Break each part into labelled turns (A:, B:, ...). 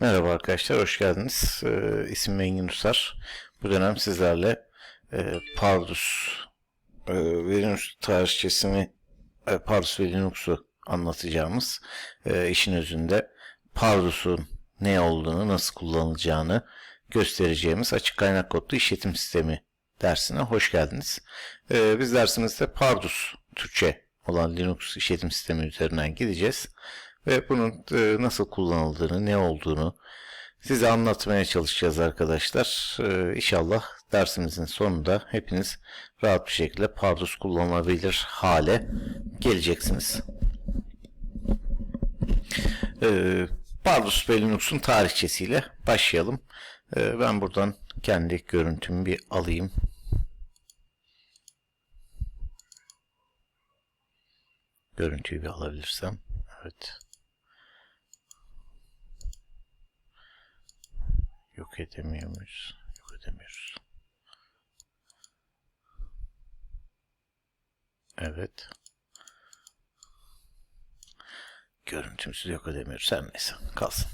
A: Merhaba arkadaşlar, hoş geldiniz. Ee, isim Engin Usar. Bu dönem sizlerle e, Pardus e, ve Linux tarihçesini e, Pardus ve Linux'u anlatacağımız e, işin özünde Pardus'un ne olduğunu, nasıl kullanılacağını göstereceğimiz açık kaynak kodlu işletim sistemi dersine hoş geldiniz. E, biz dersimizde Pardus Türkçe olan Linux işletim sistemi üzerinden gideceğiz ve bunun e, nasıl kullanıldığını, ne olduğunu size anlatmaya çalışacağız arkadaşlar. E, İnşallah dersimizin sonunda hepiniz rahat bir şekilde Pardus kullanılabilir hale geleceksiniz. E, Pardus ve Linux'un tarihçesiyle başlayalım. Ben buradan kendi görüntümü bir alayım. Görüntüyü bir alabilirsem. Evet. Yok edemiyor muyuz? Yok edemiyoruz. Evet. Görüntümüzü yok edemiyoruz. Her neyse. Kalsın.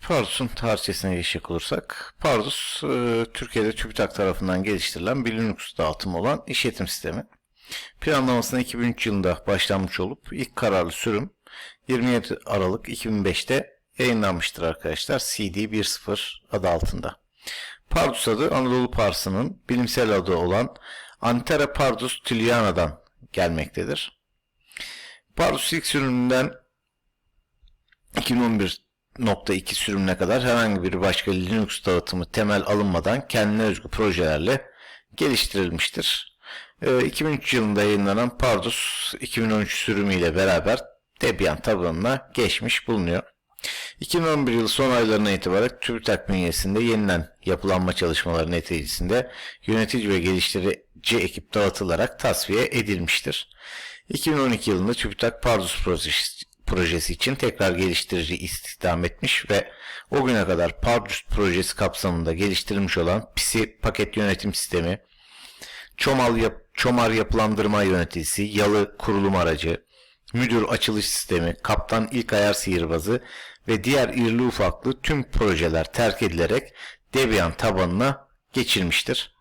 A: Pardus'un tarihçesine geçecek olursak, Pardus, e, Türkiye'de TÜBİTAK tarafından geliştirilen bir Linux dağıtımı olan işletim sistemi. Planlamasına 2003 yılında başlanmış olup ilk kararlı sürüm 27 Aralık 2005'te yayınlanmıştır arkadaşlar. CD 1.0 adı altında. Pardus adı Anadolu Parsı'nın bilimsel adı olan Antera Pardus Tiliana'dan gelmektedir. Pardus ilk sürümünden 2011.2 sürümüne kadar herhangi bir başka Linux dağıtımı temel alınmadan kendine özgü projelerle geliştirilmiştir. 2003 yılında yayınlanan Pardus 2013 sürümüyle beraber Debian tabanına geçmiş bulunuyor. 2011 yılı son aylarına itibaren TÜBİTAK bünyesinde yeniden yapılanma çalışmaları neticesinde yönetici ve geliştirici ekip dağıtılarak tasfiye edilmiştir. 2012 yılında TÜBİTAK Pardus projesi, projesi için tekrar geliştirici istihdam etmiş ve o güne kadar Pardus projesi kapsamında geliştirilmiş olan PISI paket yönetim sistemi, Çomal yap, Çomar yapılandırma yöneticisi, Yalı kurulum aracı, müdür açılış sistemi, kaptan ilk ayar sihirbazı ve diğer irli ufaklı tüm projeler terk edilerek Debian tabanına geçilmiştir.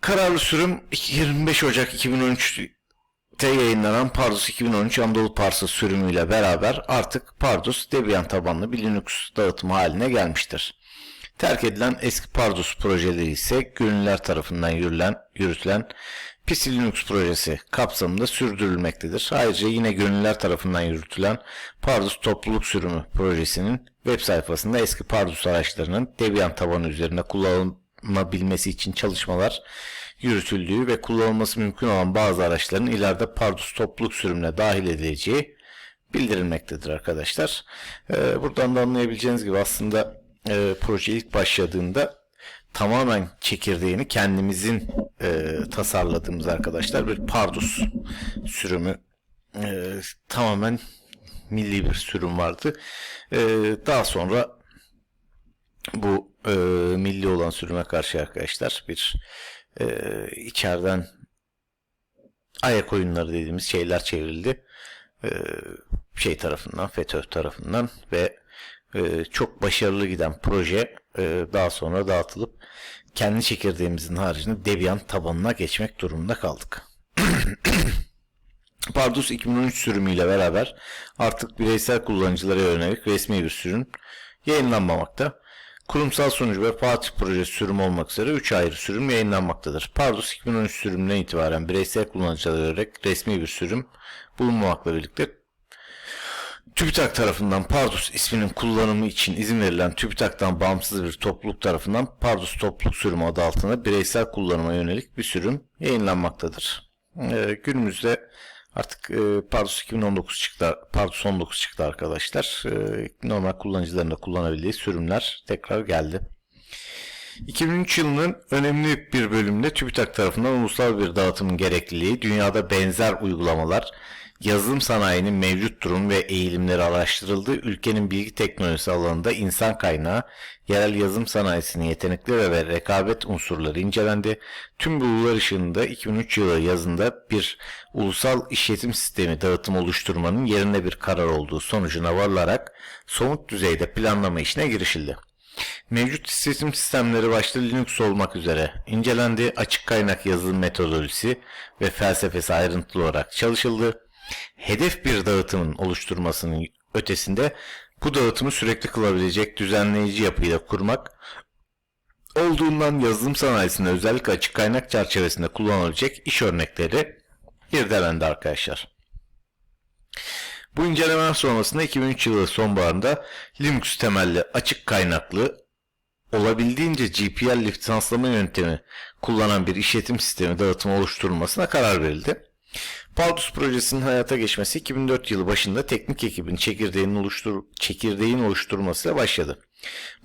A: Kararlı sürüm 25 Ocak 2013'te yayınlanan Pardus 2013 Anadolu Parsı sürümüyle beraber artık Pardus Debian tabanlı bir Linux dağıtımı haline gelmiştir. Terk edilen eski Pardus projeleri ise gönüllüler tarafından yürülen, yürütülen Pisi Linux projesi kapsamında sürdürülmektedir. Ayrıca yine gönüllüler tarafından yürütülen Pardus topluluk sürümü projesinin web sayfasında eski Pardus araçlarının Debian tabanı üzerinde kullanılabilmesi için çalışmalar yürütüldüğü ve kullanılması mümkün olan bazı araçların ileride Pardus topluluk sürümüne dahil edileceği bildirilmektedir arkadaşlar. Ee, buradan da anlayabileceğiniz gibi aslında e, proje ilk başladığında tamamen çekirdeğini kendimizin e, tasarladığımız arkadaşlar bir Pardus sürümü e, tamamen milli bir sürüm vardı. E, daha sonra bu e, milli olan sürüme karşı arkadaşlar bir e, içeriden ayak oyunları dediğimiz şeyler çevrildi. E, şey tarafından, FETÖ tarafından ve e, çok başarılı giden proje e, daha sonra dağıtılıp kendi çekirdeğimizin haricinde Debian tabanına geçmek durumunda kaldık. Pardus 2013 sürümüyle beraber artık bireysel kullanıcılara yönelik resmi bir sürüm yayınlanmamakta. Kurumsal sunucu ve Fatih projesi sürüm olmak üzere 3 ayrı sürüm yayınlanmaktadır. Pardus 2013 sürümünden itibaren bireysel kullanıcılara yönelik resmi bir sürüm bulunmamakla birlikte TÜBİTAK tarafından Pardus isminin kullanımı için izin verilen TÜBİTAK'tan bağımsız bir topluluk tarafından Pardus topluluk sürümü adı altında bireysel kullanıma yönelik bir sürüm yayınlanmaktadır. Ee, günümüzde artık e, Pardus 2019 çıktı, Pardus 19 çıktı arkadaşlar. Ee, normal kullanıcıların da kullanabildiği sürümler tekrar geldi. 2003 yılının önemli bir bölümünde TÜBİTAK tarafından ulusal bir dağıtımın gerekliliği, dünyada benzer uygulamalar yazılım sanayinin mevcut durum ve eğilimleri araştırıldı. Ülkenin bilgi teknolojisi alanında insan kaynağı, yerel yazılım sanayisinin yetenekleri ve rekabet unsurları incelendi. Tüm bulgular ışığında 2003 yılı yazında bir ulusal işletim sistemi dağıtım oluşturmanın yerine bir karar olduğu sonucuna varılarak somut düzeyde planlama işine girişildi. Mevcut işletim sistemleri başta Linux olmak üzere incelendi, açık kaynak yazılım metodolojisi ve felsefesi ayrıntılı olarak çalışıldı. Hedef bir dağıtımın oluşturmasının ötesinde bu dağıtımı sürekli kılabilecek düzenleyici yapıyla kurmak olduğundan yazılım sanayisinde özellikle açık kaynak çerçevesinde kullanılabilecek iş örnekleri irdelendi arkadaşlar. Bu incelemeler sonrasında 2003 yılı sonbaharında Linux temelli açık kaynaklı olabildiğince GPL lisanslama yöntemi kullanan bir işletim sistemi dağıtımı oluşturulmasına karar verildi. Pardus projesinin hayata geçmesi 2004 yılı başında teknik ekibin çekirdeğinin, oluştur çekirdeğin oluşturulmasıyla başladı.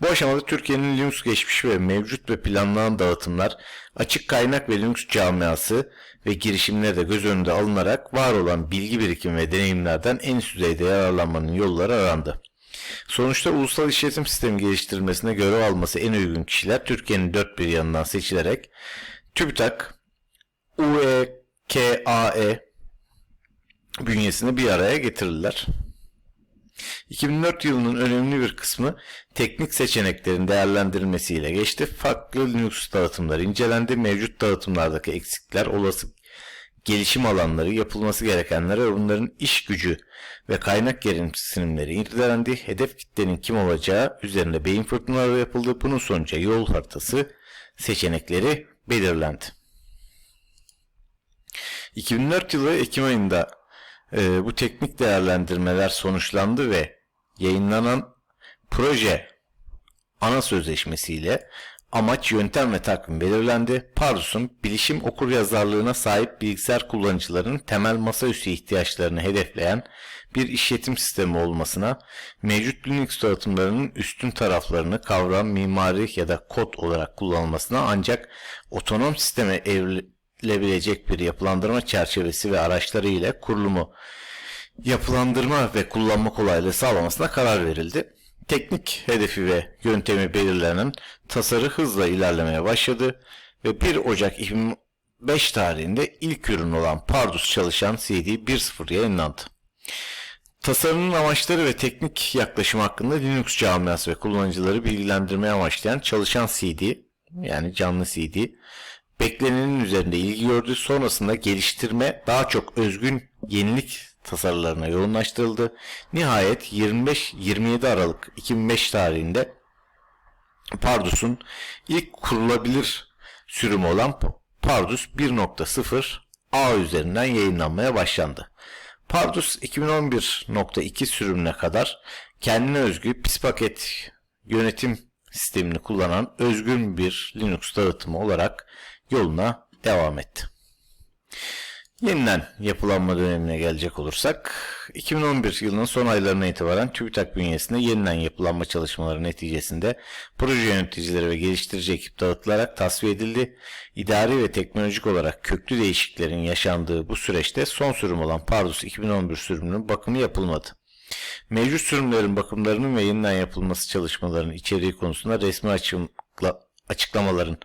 A: Bu aşamada Türkiye'nin Linux geçmişi ve mevcut ve planlanan dağıtımlar, açık kaynak ve Linux camiası ve girişimleri de göz önünde alınarak var olan bilgi birikimi ve deneyimlerden en üst düzeyde yararlanmanın yolları arandı. Sonuçta ulusal işletim sistemi geliştirilmesine görev alması en uygun kişiler Türkiye'nin dört bir yanından seçilerek TÜBİTAK, UEKAE bünyesinde bir araya getirirler. 2004 yılının önemli bir kısmı teknik seçeneklerin değerlendirilmesiyle geçti. Farklı Linux dağıtımları incelendi. Mevcut dağıtımlardaki eksikler, olası gelişim alanları, yapılması gerekenler ve bunların iş gücü ve kaynak gereksinimleri irdelendi. Hedef kitlenin kim olacağı üzerinde beyin fırtınaları yapıldı. Bunun sonucu yol haritası seçenekleri belirlendi. 2004 yılı Ekim ayında e, bu teknik değerlendirmeler sonuçlandı ve yayınlanan proje ana sözleşmesiyle amaç, yöntem ve takvim belirlendi. Pardus'un bilişim okur yazarlığına sahip bilgisayar kullanıcılarının temel masaüstü ihtiyaçlarını hedefleyen bir işletim sistemi olmasına, mevcut Linux dağıtımlarının üstün taraflarını kavram, mimari ya da kod olarak kullanılmasına ancak otonom sisteme evrilebilecek bir yapılandırma çerçevesi ve araçları ile kurulumu yapılandırma ve kullanma kolaylığı sağlamasına karar verildi. Teknik hedefi ve yöntemi belirlenen tasarı hızla ilerlemeye başladı ve 1 Ocak 2005 tarihinde ilk ürün olan Pardus çalışan CD 1.0 yayınlandı. Tasarımın amaçları ve teknik yaklaşım hakkında Linux camiası ve kullanıcıları bilgilendirmeye amaçlayan çalışan CD yani canlı CD beklenenin üzerinde ilgi gördü. Sonrasında geliştirme daha çok özgün yenilik tasarılarına yoğunlaştırıldı. Nihayet 25-27 Aralık 2005 tarihinde Pardus'un ilk kurulabilir sürümü olan Pardus 1.0 A üzerinden yayınlanmaya başlandı. Pardus 2011.2 sürümüne kadar kendine özgü pis paket yönetim sistemini kullanan özgün bir Linux dağıtımı olarak yoluna devam etti. Yeniden yapılanma dönemine gelecek olursak 2011 yılının son aylarına itibaren TÜBİTAK bünyesinde yeniden yapılanma çalışmaları neticesinde proje yöneticileri ve geliştirici ekip dağıtılarak tasfiye edildi. İdari ve teknolojik olarak köklü değişikliklerin yaşandığı bu süreçte son sürüm olan Pardus 2011 sürümünün bakımı yapılmadı. Mevcut sürümlerin bakımlarının ve yeniden yapılması çalışmalarının içeriği konusunda resmi açıkla, açıklamaların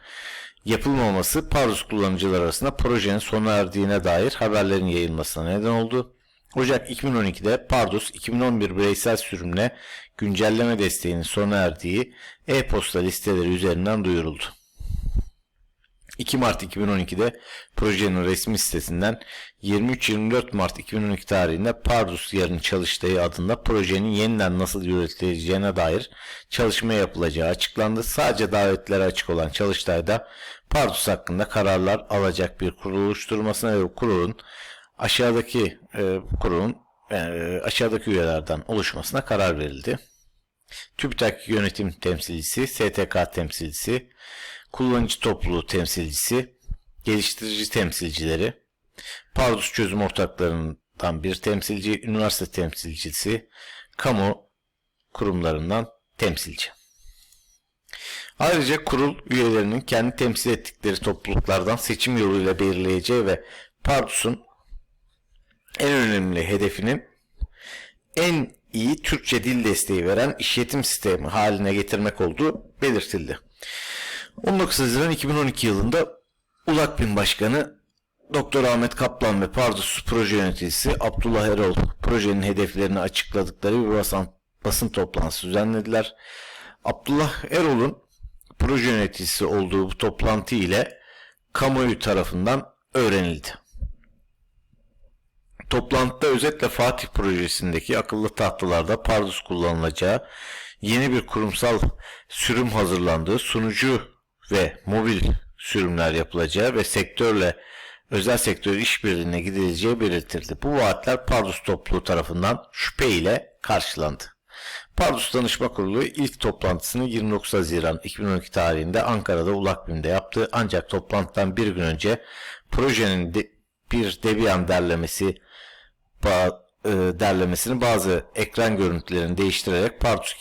A: yapılmaması Pardus kullanıcılar arasında projenin sona erdiğine dair haberlerin yayılmasına neden oldu. Ocak 2012'de Pardus 2011 bireysel sürümle güncelleme desteğinin sona erdiği e-posta listeleri üzerinden duyuruldu. 2 Mart 2012'de projenin resmi sitesinden 23-24 Mart 2012 tarihinde Pardus yarın çalıştığı adında projenin yeniden nasıl yönetileceğine dair çalışma yapılacağı açıklandı. Sadece davetlere açık olan çalıştayda Pardus hakkında kararlar alacak bir kurul oluşturmasına ve kurulun aşağıdaki e, kurulun e, aşağıdaki üyelerden oluşmasına karar verildi. TÜBİTAK yönetim temsilcisi, STK temsilcisi, kullanıcı topluluğu temsilcisi, geliştirici temsilcileri, Pardus çözüm ortaklarından bir temsilci, üniversite temsilcisi, kamu kurumlarından temsilci. Ayrıca kurul üyelerinin kendi temsil ettikleri topluluklardan seçim yoluyla belirleyeceği ve Pardus'un en önemli hedefinin en iyi Türkçe dil desteği veren işletim sistemi haline getirmek olduğu belirtildi. 19 Haziran 2012 yılında Ulakbin Başkanı Doktor Ahmet Kaplan ve Pardus proje yöneticisi Abdullah Erol projenin hedeflerini açıkladıkları bir basın, basın toplantısı düzenlediler. Abdullah Erol'un proje yöneticisi olduğu bu toplantı ile kamuoyu tarafından öğrenildi. Toplantıda özetle Fatih projesindeki akıllı tahtalarda Pardus kullanılacağı, yeni bir kurumsal sürüm hazırlandığı, sunucu ve mobil sürümler yapılacağı ve sektörle özel sektör işbirliğine gidileceği belirtildi. Bu vaatler Pardus topluluğu tarafından şüphe ile karşılandı. Pardus Danışma Kurulu ilk toplantısını 29 Haziran 2012 tarihinde Ankara'da Ulakbim'de yaptı. Ancak toplantıdan bir gün önce projenin de bir Debian derlemesi ba- e, derlemesini bazı ekran görüntülerini değiştirerek Pardus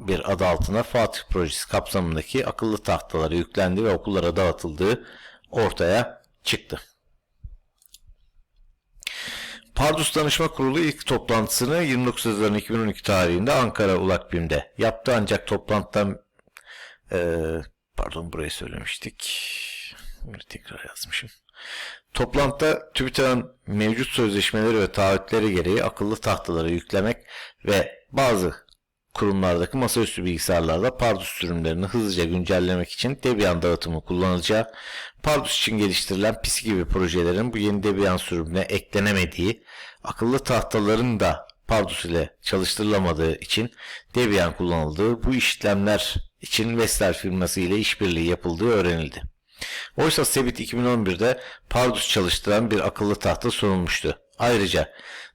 A: 2011 adı altına Fatih projesi kapsamındaki akıllı tahtaları yüklendi ve okullara dağıtıldığı ortaya çıktı. Pardus Danışma Kurulu ilk toplantısını 29 Haziran 2012 tarihinde Ankara Ulakbim'de yaptı ancak toplantıdan e, pardon burayı söylemiştik. Bunu tekrar yazmışım. Toplantıda TÜBİTAK'ın mevcut sözleşmeleri ve taahhütleri gereği akıllı tahtaları yüklemek ve bazı kurumlardaki masaüstü bilgisayarlarda Pardus sürümlerini hızlıca güncellemek için Debian dağıtımı kullanılacağı, Pardus için geliştirilen PISI gibi projelerin bu yeni Debian sürümüne eklenemediği, akıllı tahtaların da Pardus ile çalıştırılamadığı için Debian kullanıldığı, bu işlemler için Vestel firması ile işbirliği yapıldığı öğrenildi. Oysa Sebit 2011'de Pardus çalıştıran bir akıllı tahta sunulmuştu. Ayrıca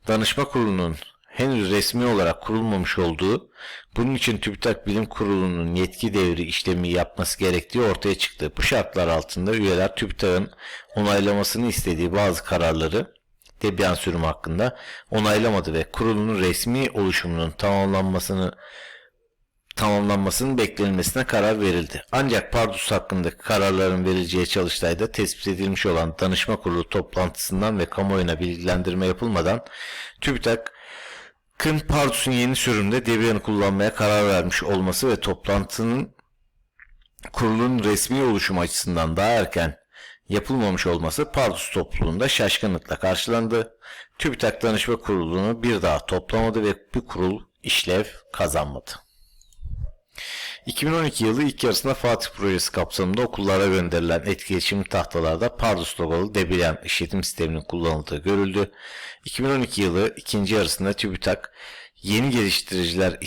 A: danışma kurulunun henüz resmi olarak kurulmamış olduğu, bunun için TÜBİTAK Bilim Kurulu'nun yetki devri işlemi yapması gerektiği ortaya çıktı. Bu şartlar altında üyeler TÜBİTAK'ın onaylamasını istediği bazı kararları Debian sürümü hakkında onaylamadı ve kurulunun resmi oluşumunun tamamlanmasını tamamlanmasının beklenmesine karar verildi. Ancak Pardus hakkındaki kararların verileceği çalıştayda tespit edilmiş olan danışma kurulu toplantısından ve kamuoyuna bilgilendirme yapılmadan TÜBİTAK Kın Pardus'un yeni sürümde Debian'ı kullanmaya karar vermiş olması ve toplantının kurulun resmi oluşum açısından daha erken yapılmamış olması Pardus topluluğunda şaşkınlıkla karşılandı. TÜBİTAK Danışma Kurulu'nu bir daha toplamadı ve bu kurul işlev kazanmadı. 2012 yılı ilk yarısında Fatih Projesi kapsamında okullara gönderilen etkileşim tahtalarda Pardus logolu Debian işletim sisteminin kullanıldığı görüldü. 2012 yılı ikinci yarısında TÜBİTAK yeni geliştiriciler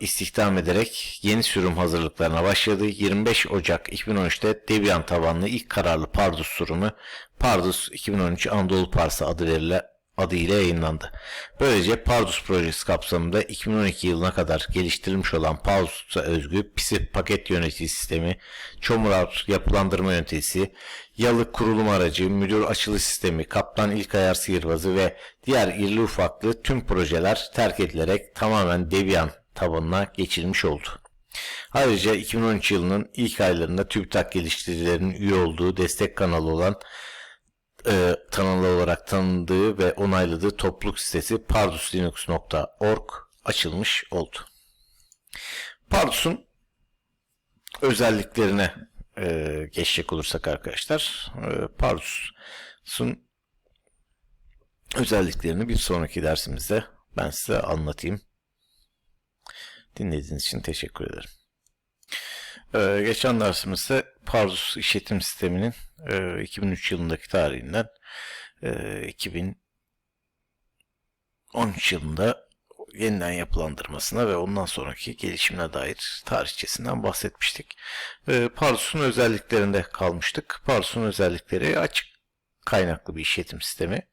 A: istihdam, ederek yeni sürüm hazırlıklarına başladı. 25 Ocak 2013'te Debian tabanlı ilk kararlı Pardus sürümü Pardus 2013 Anadolu Parsı adı verilen adıyla yayınlandı. Böylece Pardus projesi kapsamında 2012 yılına kadar geliştirilmiş olan Pardus'a özgü PISI paket yönetici sistemi, Çomur yapılandırma yöneticisi, Yalı kurulum aracı, müdür açılı sistemi, Kaptan ilk ayar sihirbazı ve diğer irli ufaklı tüm projeler terk edilerek tamamen Debian tabanına geçilmiş oldu. Ayrıca 2013 yılının ilk aylarında TÜBİTAK geliştiricilerinin üye olduğu destek kanalı olan e, kanalı olarak tanındığı ve onayladığı topluluk sitesi parduslinux.org açılmış oldu. Pardus'un özelliklerine e, geçecek olursak arkadaşlar, e, Pardus'un özelliklerini bir sonraki dersimizde ben size anlatayım. Dinlediğiniz için teşekkür ederim. Ee, geçen dersimizde Pardus işletim sisteminin e, 2003 yılındaki tarihinden e, 2013 yılında yeniden yapılandırmasına ve ondan sonraki gelişimine dair tarihçesinden bahsetmiştik. E, Pardus'un özelliklerinde kalmıştık. Pardus'un özellikleri açık kaynaklı bir işletim sistemi.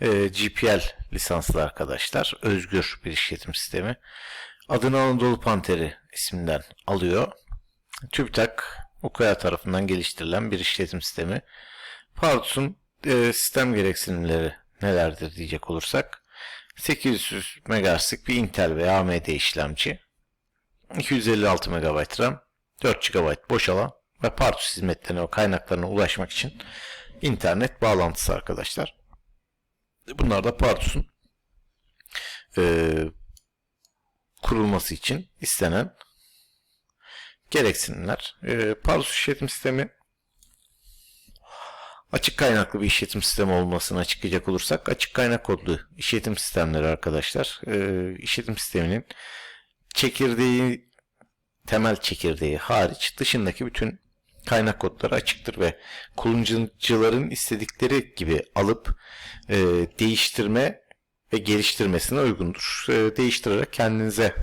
A: E, GPL lisanslı arkadaşlar. Özgür bir işletim sistemi. Adını Anadolu Panteri isminden alıyor. TÜBİTAK UKAYA tarafından geliştirilen bir işletim sistemi. Pardus'un e, sistem gereksinimleri nelerdir diyecek olursak 800 MHz'lik bir Intel veya AMD işlemci 256 MB RAM 4 GB boş alan ve Pardus hizmetlerine ve kaynaklarına ulaşmak için internet bağlantısı arkadaşlar. Bunlar da Pardus'un e, kurulması için istenen gereksinimler. E, Pardus işletim sistemi açık kaynaklı bir işletim sistemi olmasını açıklayacak olursak açık kaynak kodlu işletim sistemleri arkadaşlar e, işletim sisteminin çekirdeği temel çekirdeği hariç dışındaki bütün kaynak kodları açıktır ve kullanıcıların istedikleri gibi alıp e, değiştirme ve geliştirmesine uygundur. E, değiştirerek kendinize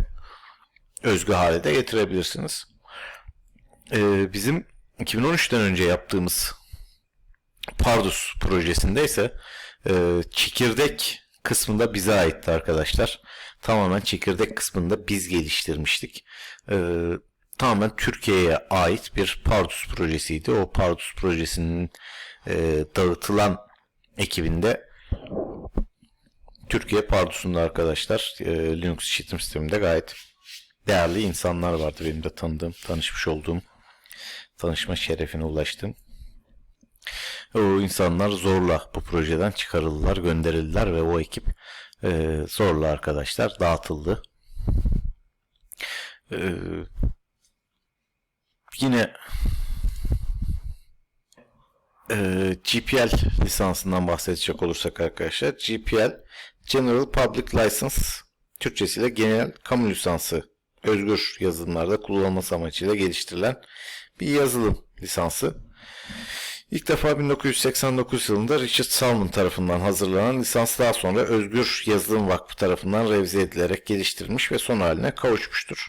A: özgü hale de getirebilirsiniz. E, bizim 2013'ten önce yaptığımız Pardus projesinde ise e, çekirdek kısmında bize aitti arkadaşlar. Tamamen çekirdek kısmında biz geliştirmiştik. E, tamamen Türkiye'ye ait bir Pardus projesiydi. O Pardus projesinin e, dağıtılan ekibinde Türkiye Pardus'unda arkadaşlar e, Linux işletim sisteminde gayet değerli insanlar vardı. Benim de tanıdığım, tanışmış olduğum, tanışma şerefine ulaştım. O insanlar zorla bu projeden çıkarıldılar, gönderildiler ve o ekip e, zorla arkadaşlar dağıtıldı. E, yine e, GPL lisansından bahsedecek olursak arkadaşlar GPL General Public License Türkçesiyle genel kamu lisansı özgür yazılımlarda kullanılması amacıyla geliştirilen bir yazılım lisansı. İlk defa 1989 yılında Richard Stallman tarafından hazırlanan lisans daha sonra Özgür Yazılım Vakfı tarafından revize edilerek geliştirilmiş ve son haline kavuşmuştur.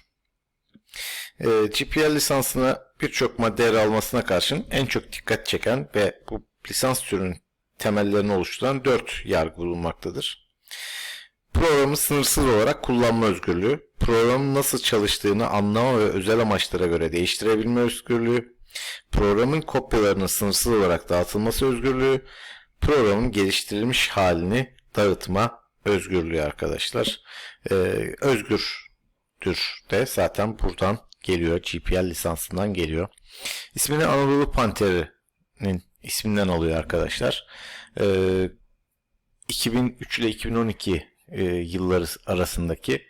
A: E, GPL lisansına birçok madde yer almasına karşın en çok dikkat çeken ve bu lisans türünün temellerini oluşturan dört yargı bulunmaktadır. Programı sınırsız olarak kullanma özgürlüğü, programın nasıl çalıştığını anlama ve özel amaçlara göre değiştirebilme özgürlüğü, programın kopyalarının sınırsız olarak dağıtılması özgürlüğü, programın geliştirilmiş halini dağıtma özgürlüğü arkadaşlar. Ee, özgürdür de zaten buradan geliyor. GPL lisansından geliyor. İsmini Anadolu Panteri'nin isminden alıyor arkadaşlar. Ee, 2003 ile 2012 e, yılları arasındaki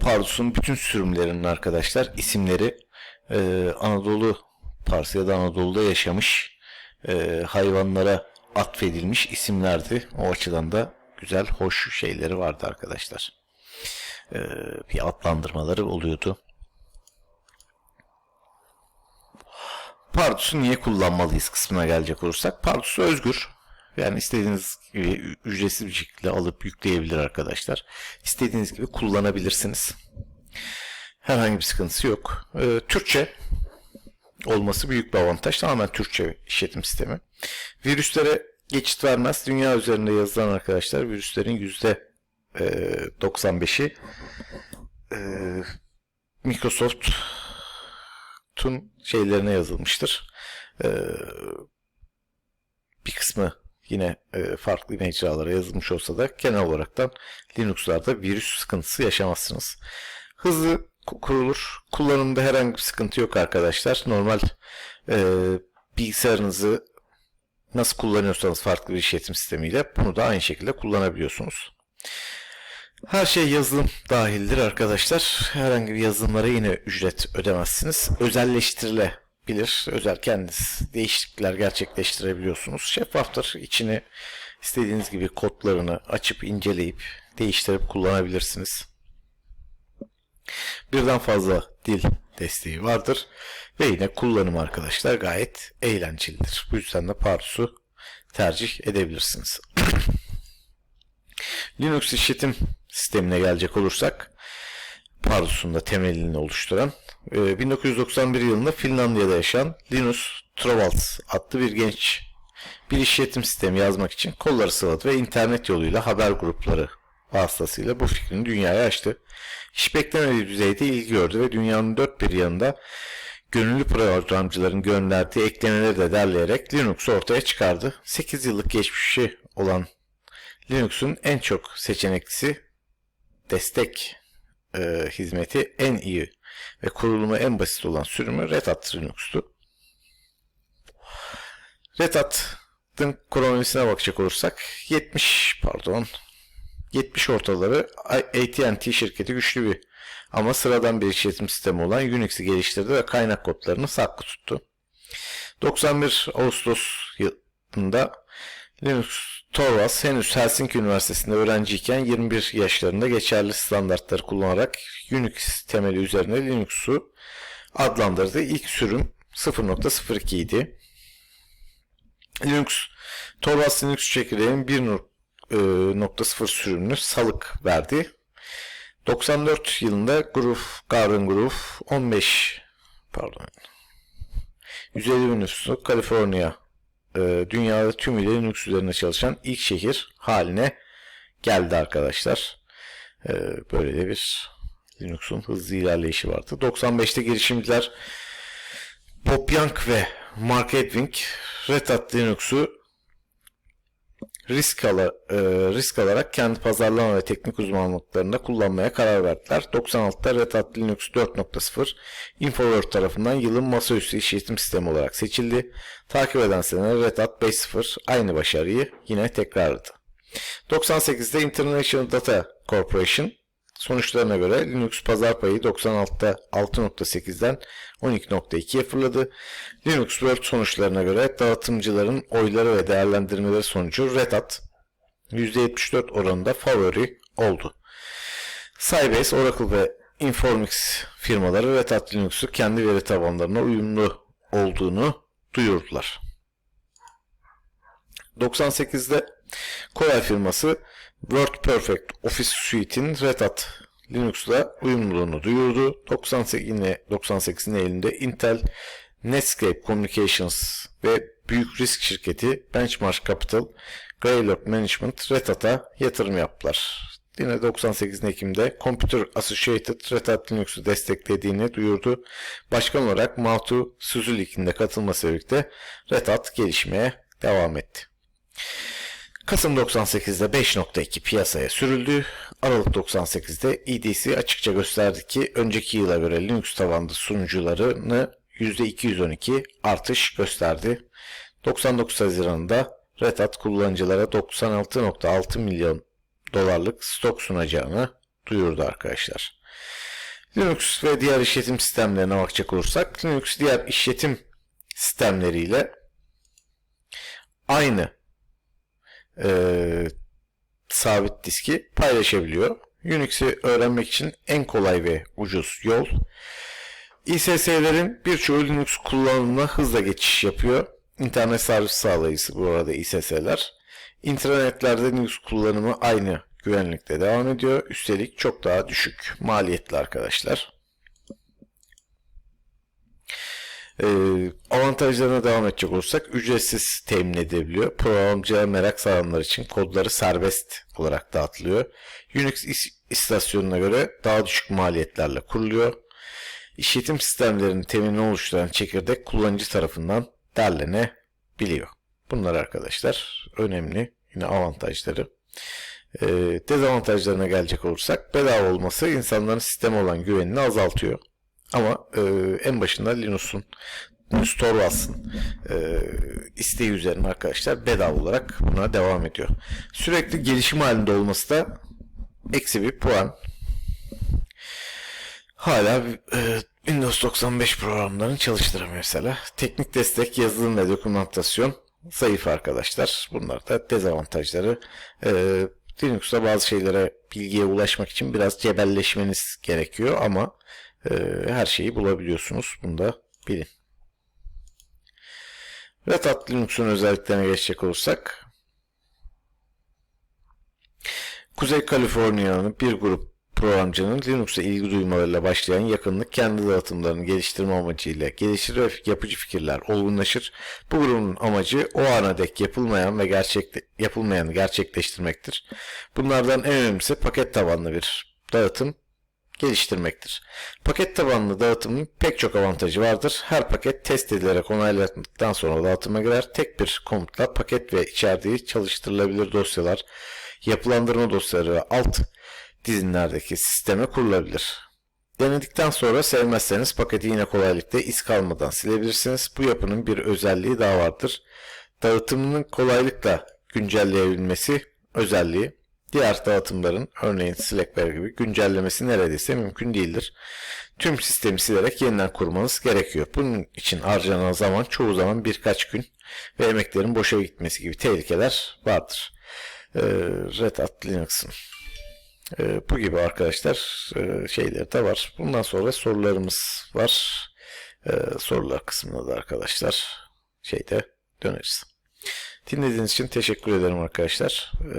A: Pardus'un bütün sürümlerinin arkadaşlar isimleri e, Anadolu Parsı ya da Anadolu'da yaşamış e, hayvanlara atfedilmiş isimlerdi. O açıdan da güzel, hoş şeyleri vardı arkadaşlar. E, bir adlandırmaları oluyordu. Pardus'u niye kullanmalıyız kısmına gelecek olursak. Pardus özgür. Yani istediğiniz gibi ücretsiz bir şekilde alıp yükleyebilir arkadaşlar. İstediğiniz gibi kullanabilirsiniz. Herhangi bir sıkıntısı yok. Ee, Türkçe olması büyük bir avantaj. Tamamen Türkçe işletim sistemi. Virüslere geçit vermez. Dünya üzerinde yazılan arkadaşlar virüslerin yüzde 95'i e, Microsoft'un şeylerine yazılmıştır. E, bir kısmı yine e, farklı mecralara yazılmış olsa da genel olaraktan Linux'larda virüs sıkıntısı yaşamazsınız. Hızlı kurulur. Kullanımda herhangi bir sıkıntı yok arkadaşlar. Normal e, bilgisayarınızı nasıl kullanıyorsanız farklı bir işletim sistemiyle bunu da aynı şekilde kullanabiliyorsunuz. Her şey yazılım dahildir arkadaşlar. Herhangi bir yazılımlara yine ücret ödemezsiniz. Özelleştirilebilir. Özel kendiniz değişiklikler gerçekleştirebiliyorsunuz. Şeffaftır. İçini istediğiniz gibi kodlarını açıp inceleyip değiştirip kullanabilirsiniz. Birden fazla dil desteği vardır. Ve yine kullanım arkadaşlar gayet eğlencelidir. Bu yüzden de Pardus'u tercih edebilirsiniz. Linux işletim sistemine gelecek olursak Pardus'un da temelini oluşturan 1991 yılında Finlandiya'da yaşayan Linus Torvalds adlı bir genç bir işletim sistemi yazmak için kolları sıvadı ve internet yoluyla haber grupları vasıtasıyla bu fikrini dünyaya açtı. Hiç beklemediği düzeyde ilgi gördü ve dünyanın dört bir yanında gönüllü programcıların gönderdiği eklemeleri de derleyerek Linux'u ortaya çıkardı. 8 yıllık geçmişi olan Linux'un en çok seçeneklisi destek e, hizmeti en iyi ve kurulumu en basit olan sürümü Red Hat Linux'tu. Red Hat Redhat'ın kronolojisine bakacak olursak 70 pardon 70 ortaları AT&T şirketi güçlü bir ama sıradan bir işletim sistemi olan Unix'i geliştirdi ve kaynak kodlarını saklı tuttu. 91 Ağustos yılında Linus Torvalds henüz Helsinki Üniversitesi'nde öğrenciyken 21 yaşlarında geçerli standartları kullanarak Unix temeli üzerine Linux'u adlandırdı. İlk sürüm 0.02 idi. Linux, Torvalds Linux çekirdeğinin 1.0 sürümünü salık verdi. 94 yılında Groove, Garden Groove 15 pardon 150 bin nüfuslu Kaliforniya e, dünyada tümüyle Linux üzerine çalışan ilk şehir haline geldi arkadaşlar. E, böyle de bir Linux'un hızlı ilerleyişi vardı. 95'te girişimciler Bob Young ve Mark Edwing Red Hat Linux'u risk, ala, e, risk alarak kendi pazarlama ve teknik uzmanlıklarında kullanmaya karar verdiler. 96'da Red Hat Linux 4.0 InfoWord tarafından yılın masaüstü işletim sistemi olarak seçildi. Takip eden sene Red Hat 5.0 aynı başarıyı yine tekrarladı. 98'de International Data Corporation Sonuçlarına göre Linux pazar payı 96'da 6.8'den 12.2'ye fırladı. Linux World sonuçlarına göre dağıtımcıların oyları ve değerlendirmeleri sonucu Red Hat %74 oranında favori oldu. Sybase, Oracle ve Informix firmaları Red Hat Linux'u kendi veri tabanlarına uyumlu olduğunu duyurdular. 98'de Koray firması WordPerfect Office Suite'in Red Hat Linux'la uyumluluğunu duyurdu. 98 yine 98'in elinde Intel Netscape Communications ve büyük risk şirketi Benchmark Capital Greylord Management Red Hat'a yatırım yaptılar. Yine 98 Ekim'de Computer Associated Red Hat Linux'u desteklediğini duyurdu. Başkan olarak Matu Suzuli'nin de katılması birlikte Red Hat gelişmeye devam etti. Kasım 98'de 5.2 piyasaya sürüldü. Aralık 98'de EDC açıkça gösterdi ki önceki yıla göre Linux tabanlı sunucularını %212 artış gösterdi. 99 Haziran'da Red Hat kullanıcılara 96.6 milyon dolarlık stok sunacağını duyurdu arkadaşlar. Linux ve diğer işletim sistemlerine bakacak olursak Linux diğer işletim sistemleriyle aynı e, sabit diski paylaşabiliyor. Unix'i öğrenmek için en kolay ve ucuz yol. ISS'lerin birçoğu Linux kullanımına hızla geçiş yapıyor. İnternet servis sağlayıcısı bu arada ISS'ler. İnternetlerde Linux kullanımı aynı güvenlikte devam ediyor. Üstelik çok daha düşük maliyetli arkadaşlar. Ee, avantajlarına devam edecek olursak ücretsiz temin edebiliyor. Programcıya merak saranlar için kodları serbest olarak dağıtılıyor. Unix istasyonuna göre daha düşük maliyetlerle kuruluyor. İşletim sistemlerinin temelini oluşturan çekirdek kullanıcı tarafından derlenebiliyor. Bunlar arkadaşlar önemli yine avantajları. Ee, dezavantajlarına gelecek olursak bedava olması insanların sisteme olan güvenini azaltıyor. Ama e, en başında Linus'un Linus Torvalds'ın e, isteği üzerine arkadaşlar bedava olarak buna devam ediyor. Sürekli gelişim halinde olması da eksi bir puan. Hala e, Windows 95 programlarını çalıştıramıyor mesela. Teknik destek, yazılım ve dokümantasyon zayıf arkadaşlar. Bunlar da dezavantajları. E, Linux'ta bazı şeylere bilgiye ulaşmak için biraz cebelleşmeniz gerekiyor ama e, her şeyi bulabiliyorsunuz. Bunu da bilin. Red Hat Linux'un özelliklerine geçecek olursak Kuzey Kaliforniya'nın bir grup programcının Linux'a ilgi duymalarıyla başlayan yakınlık kendi dağıtımlarını geliştirme amacıyla gelişir ve yapıcı fikirler olgunlaşır. Bu grubun amacı o ana dek yapılmayan ve gerçekte, yapılmayanı gerçekleştirmektir. Bunlardan en önemlisi paket tabanlı bir dağıtım geliştirmektir. Paket tabanlı dağıtımın pek çok avantajı vardır. Her paket test edilerek onaylandıktan sonra dağıtıma girer. Tek bir komutla paket ve içerdiği çalıştırılabilir dosyalar, yapılandırma dosyaları ve alt dizinlerdeki sisteme kurulabilir. Denedikten sonra sevmezseniz paketi yine kolaylıkla iz kalmadan silebilirsiniz. Bu yapının bir özelliği daha vardır. dağıtımının kolaylıkla güncelleyebilmesi özelliği diğer dağıtımların örneğin Slackware gibi güncellemesi neredeyse mümkün değildir. Tüm sistemi silerek yeniden kurmanız gerekiyor. Bunun için harcanan zaman çoğu zaman birkaç gün ve emeklerin boşa gitmesi gibi tehlikeler vardır. Ee, Red Hat Linux'ın ee, bu gibi arkadaşlar e, şeyleri de var. Bundan sonra sorularımız var. Ee, sorular kısmında da arkadaşlar şeyde döneriz. Dinlediğiniz için teşekkür ederim arkadaşlar. Ee,